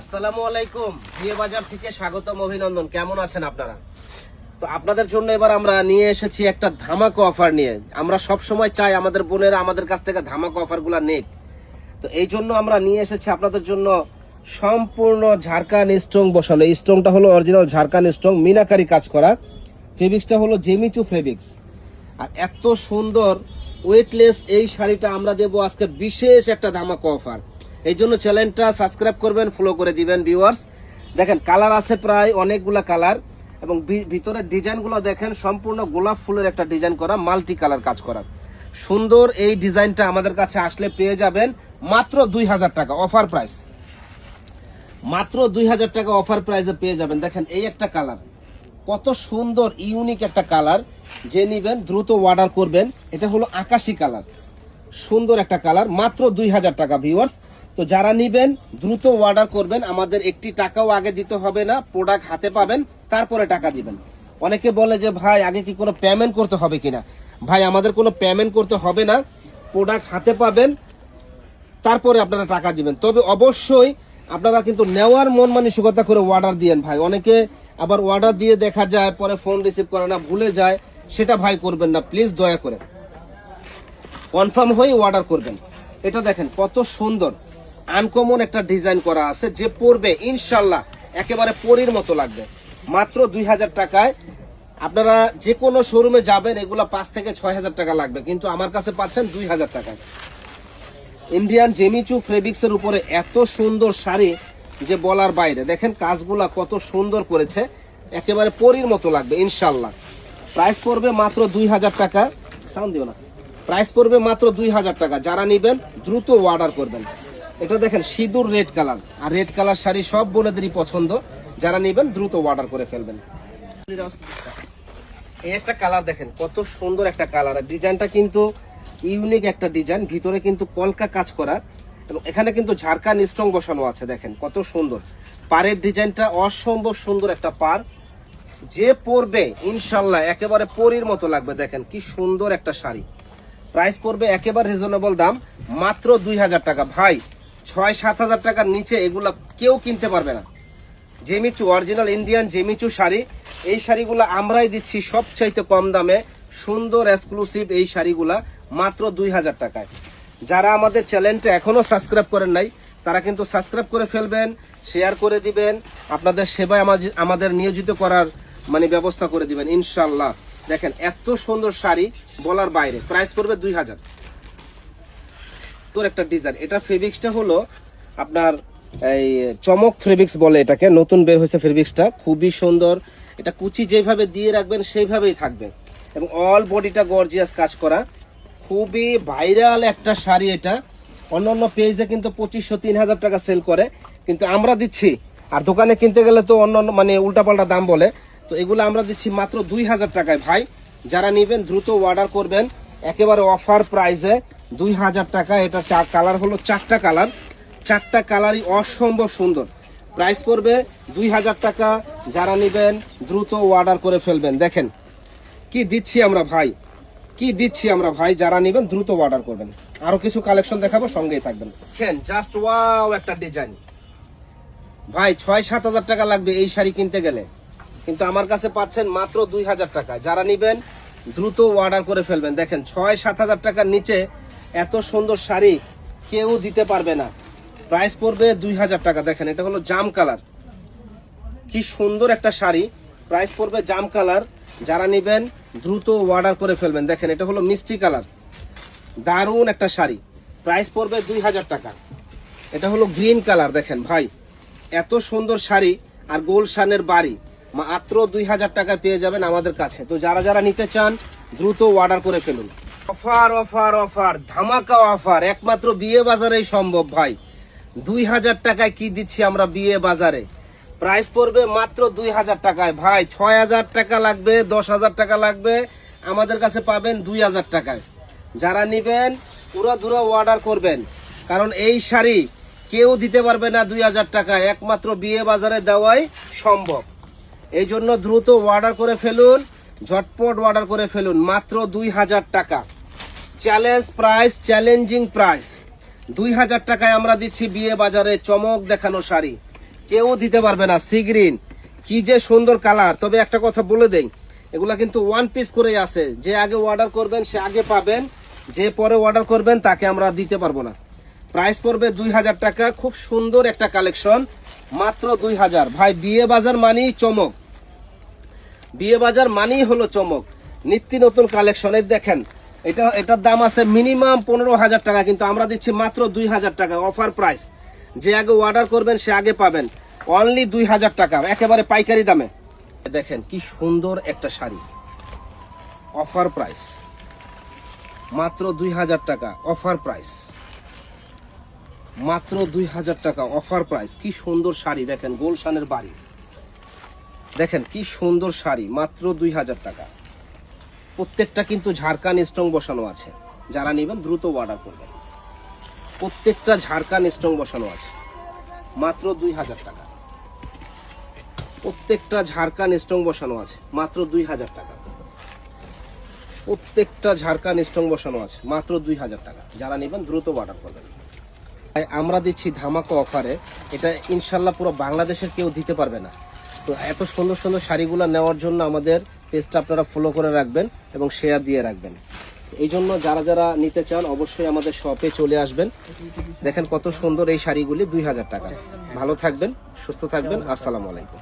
আসসালামু আলাইকুম। বিয়ে বাজার থেকে স্বাগতম, অভিনন্দন। কেমন আছেন আপনারা? তো আপনাদের জন্য এবার আমরা নিয়ে এসেছি একটা ধামাকা অফার নিয়ে। আমরা সব সময় চাই আমাদের বোনেরা আমাদের কাছ থেকে ধামাকা অফারগুলো নেক। তো এই জন্য আমরা নিয়ে এসেছি আপনাদের জন্য সম্পূর্ণ ঝাড়খান স্ট্রং বসানো। এই স্ট্রংটা হলো অরিজিনাল ঝাড়খান স্ট্রং মিনাকারি কাজ করা। ফেব্রিক্সটা হলো জেমিচু ফেব্রিক্স আর এত সুন্দর ওয়েটলেস এই শাড়িটা আমরা দেবো আজকে বিশেষ একটা ধামাকা অফার। এই জন্য চ্যানেলটা সাবস্ক্রাইব করবেন ফলো করে দিবেন ভিউয়ার্স দেখেন কালার আছে প্রায় অনেকগুলা কালার এবং ভিতরের ডিজাইনগুলো দেখেন, সম্পূর্ণ গোলাপ ফুলের একটা ডিজাইন করা মাল্টি কালার কাজ করা। সুন্দর এই ডিজাইনটা আমাদের কাছে আসলে পেয়ে যাবেন মাত্র দুই হাজার টাকা অফার প্রাইস মাত্র দুই হাজার টাকা অফার প্রাইসে পেয়ে যাবেন। দেখেন, এই একটা কালার কত সুন্দর ইউনিক একটা কালার যে নিবেন, দ্রুত অর্ডার করবেন। এটা হলো আকাশি কালার সুন্দর একটা কালার মাত্র দুই হাজার টাকা ভিউয়ার্স তো যারা নিবেন, দ্রুত অর্ডার করবেন। আমাদের একটি টাকাও আগে দিতে হবে না প্রোডাক্ট হাতে পাবেন, তারপরে টাকা দিবেন। অনেকে বলে যে, ভাই, আগে কি কোনো পেমেন্ট করতে হবে কিনা? ভাই, আমাদের কোনো পেমেন্ট করতে হবে না। প্রোডাক্ট হাতে পাবেন, তারপরে আপনারা টাকা দিবেন। তবে অবশ্যই আপনারা কিন্তু নেওয়ার মন মানসিকতা করে অর্ডার দিয়েন, ভাই। অনেকে আবার অর্ডার দিয়ে দেখা যায়, পরে ফোন রিসিভ করে না, ভুলে যায়, সেটা ভাই করবেন না। প্লিজ দয়া করে। কনফার্ম হয়ে অর্ডার করবেন। এটা দেখেন কত সুন্দর। আনকমন একটা ডিজাইন করা আছে যে পরবে, ইনশাল্লাহ, একেবারে পরীর মতো লাগবে। মাত্র দুই হাজার টাকায়। আপনারা যে কোনো শোরুমে যাবেন, এগুলো পাঁচ থেকে ছয় হাজার টাকা লাগবে, কিন্তু আমার কাছে পাচ্ছেন দুই হাজার টাকায়। ইন্ডিয়ান জেমিচু ফেব্রিক্সের উপরে এত সুন্দর শাড়ি যে বলার বাইরে। দেখেন কাজগুলা কত সুন্দর করেছে, একেবারে পরীর মতো লাগবে, ইনশাল্লাহ। প্রাইস পড়বে মাত্র দুই হাজার টাকা। সাউন্ড দিও না। প্রাইস পড়বে মাত্র দুই হাজার টাকা। যারা নিবেন, দ্রুত অর্ডার করবেন। এটা দেখেন, সিঁদুর রেড কালার আর রেড কালার শাড়ি সব বোনেদেরই পছন্দ। যারা নেবেন, দ্রুত অর্ডার করে ফেলবেন। এই একটা কালার দেখেন, কত সুন্দর একটা কালার ডিজাইনটা কিন্তু ইউনিক একটা ডিজাইন, ভিতরে কিন্তু কলকা কাজ করা। এবং এখানে কিন্তু ঝাড়খান স্ট্রং বসানো আছে, দেখেন, কত সুন্দর। পাড়ের ডিজাইনটা অসম্ভব সুন্দর একটা পার যে পরবে, ইনশাল্লাহ, একেবারে পরীর মতো লাগবে, দেখেন, কি সুন্দর একটা শাড়ি। প্রাইস পড়বে একেবারে রিজনেবল দাম, মাত্র দুই হাজার টাকা। ভাই ছয় সাত হাজার টাকার নিচে এগুলা কেউ কিনতে পারবে না। জেমিচু অরিজিনাল ইন্ডিয়ান জেমিচু শাড়ি, এই শাড়িগুলো আমরাই দিচ্ছি সবচাইতে কম দামে। সুন্দর এক্সক্লুসিভ এই শাড়িগুলা মাত্র দুই হাজার টাকায়। যারা আমাদের চ্যানেলটা এখনও সাবস্ক্রাইব করেন নাই, তারা কিন্তু সাবস্ক্রাইব করে ফেলবেন শেয়ার করে দিবেন, আপনাদের সেবায় আমাদের- নিয়োজিত করার মানে ব্যবস্থা করে দিবেন ইনশাল্লাহ দেখেন, এত সুন্দর শাড়ি বলার বাইরে প্রাইস পড়বে দুই হাজার। তোর একটা ডিজাইন এটা ফেব্রিক্সটা হলো আপনার এই চমক ফেব্রিক্স বলে এটাকে, নতুন বের হয়েছে ফেব্রিক্সটা খুবই সুন্দর। এটা কুচি যেভাবে দিয়ে রাখবেন, সেইভাবেই থাকবে। এবং অল বডিটা গর্জিয়াস কাজ করা। খুবই ভাইরাল একটা শাড়ি এটা। অন্য অন্য পেজে কিন্তু পঁচিশশো তিন হাজার টাকা সেল করে। কিন্তু আমরা দিচ্ছি, আর দোকানে কিনতে গেলে তো অন্য অন্য মানে উল্টাপাল্টা দাম বলে। তো এগুলো আমরা দিচ্ছি মাত্র দুই হাজার টাকায়। ভাই, যারা নেবেন, দ্রুত অর্ডার করবেন। একেবারে অফার প্রাইসে দুই হাজার টাকা, এটা চা কালার হলো, চারটা কালার। চারটা কালারই অসম্ভব সুন্দর। প্রাইস পড়বে দুই হাজার টাকা, যারা নেবেন দ্রুত অর্ডার করে ফেলবেন। দেখেন, কি দিচ্ছি আমরা ভাই, কি দিচ্ছি আমরা ভাই, যারা নেবেন দ্রুত অর্ডার করবেন। আরও কিছু কালেকশন দেখাবো, সঙ্গেই থাকবেন। দেখেন জাস্ট ওয়াও একটা ডিজাইন ভাই, ছয় সাত হাজার টাকা লাগবে এই শাড়ি কিনতে গেলে। কিন্তু আমার কাছে পাচ্ছেন মাত্র দুই হাজার টাকা। যারা নিবেন, দ্রুত অর্ডার করে ফেলবেন। দেখেন, ছয় সাত হাজার টাকার নিচে এত সুন্দর শাড়ি কেউ দিতে পারবে না। প্রাইস পড়বে দুই হাজার টাকা, দেখেন, এটা হলো জাম কালার কি সুন্দর একটা শাড়ি। প্রাইস পড়বে জাম কালার যারা নেবেন, দ্রুত অর্ডার করে ফেলবেন। দেখেন, এটা হলো মিষ্টি কালার দারুণ একটা শাড়ি। প্রাইস পড়বে দুই হাজার টাকা। এটা হলো গ্রিন কালার দেখেন, ভাই। এত সুন্দর শাড়ি আর গোলশানের বাড়ি। মাত্র দুই হাজার টাকা পেয়ে যাবেন আমাদের কাছে। তো যারা যারা নিতে চান, দ্রুত অর্ডার করে ফেলুন। অফার অফার অফার, ধামাকা অফার, একমাত্র বিয়ে বাজারেই সম্ভব ভাই। দুই হাজার টাকায় কি দিচ্ছি আমরা বিয়ে বাজারে? প্রাইস পড়বে মাত্র দুই হাজার টাকায়। ভাই, ছয় হাজার টাকা লাগবে, দশ হাজার টাকা লাগবে, আমাদের কাছে পাবেন দুই হাজার টাকায়। যারা নিবেন পুরো ধুরো অর্ডার করবেন। কারণ এই শাড়ি কেউ দিতে পারবে না দুই হাজার টাকায়, একমাত্র বিয়ে বাজারে দেওয়াই সম্ভব। এই জন্য দ্রুত অর্ডার করে ফেলুন, ঝটপট অর্ডার করে ফেলুন, মাত্র দুই হাজার টাকা। চ্যালেঞ্জ প্রাইস চ্যালেঞ্জিং প্রাইস দুই হাজার টাকায় আমরা দিচ্ছি বিয়ে বাজারে চমক দেখানো শাড়ি। কেউ দিতে পারবে না সি গ্রিন কি যে সুন্দর কালার তবে একটা কথা বলে দেই। এগুলা কিন্তু ওয়ান পিস করেই আছে। যে আগে অর্ডার করবেন, সে আগে পাবেন। যে পরে অর্ডার করবেন, তাকে আমরা দিতে পারব না। প্রাইস পড়বে দুই হাজার টাকা, খুব সুন্দর একটা কালেকশন মাত্র দুই হাজার। ভাই, বিয়ে বাজার মানেই চমক। বিয়ে বাজার মানেই হলো চমক। নিত্য নতুন কালেকশনের দেখেন এটা, এটার দাম আছে মিনিমাম পনেরো হাজার টাকা, কিন্তু আমরা দিচ্ছি মাত্র দুই হাজার টাকা অফার প্রাইস যে আগে অর্ডার করবেন, সে আগে পাবেন। অনলি দুই হাজার টাকা, একেবারে পাইকারি দামে। দেখেন কি সুন্দর একটা শাড়ি। অফার প্রাইস মাত্র দুই হাজার টাকা অফার প্রাইস মাত্র দুই হাজার টাকা অফার প্রাইস কি সুন্দর শাড়ি, দেখেন গোলশানের বাড়ি। দেখেন কি সুন্দর শাড়ি, মাত্র দুই হাজার টাকা। প্রত্যেকটা কিন্তু ঝাড়খান স্ট্রং বসানো আছে। যারা নেবেন দ্রুত অর্ডার করবেন। প্রত্যেকটা ঝাড়খান স্ট্রং বসানো আছে। মাত্র দুই হাজার টাকা। প্রত্যেকটা ঝাড়খান স্ট্রং বসানো আছে। মাত্র দুই হাজার টাকা। প্রত্যেকটা ঝাড়খান স্ট্রং বসানো আছে। মাত্র দুই হাজার টাকা। যারা নেবেন দ্রুত অর্ডার করবেন। তাই আমরা দিচ্ছি ধামাকা অফারে এটা ইনশাল্লাহ পুরো বাংলাদেশের কেউ দিতে পারবে না। তো এত সুন্দর সুন্দর শাড়িগুলো নেওয়ার জন্য আমাদের পেজটা আপনারা ফলো করে রাখবেন এবং শেয়ার দিয়ে রাখবেন। এই জন্য যারা যারা নিতে চান, অবশ্যই আমাদের শপে চলে আসবেন। দেখেন কত সুন্দর এই শাড়িগুলি, দুই হাজার টাকা। ভালো থাকবেন, সুস্থ থাকবেন। আসসালামু আলাইকুম।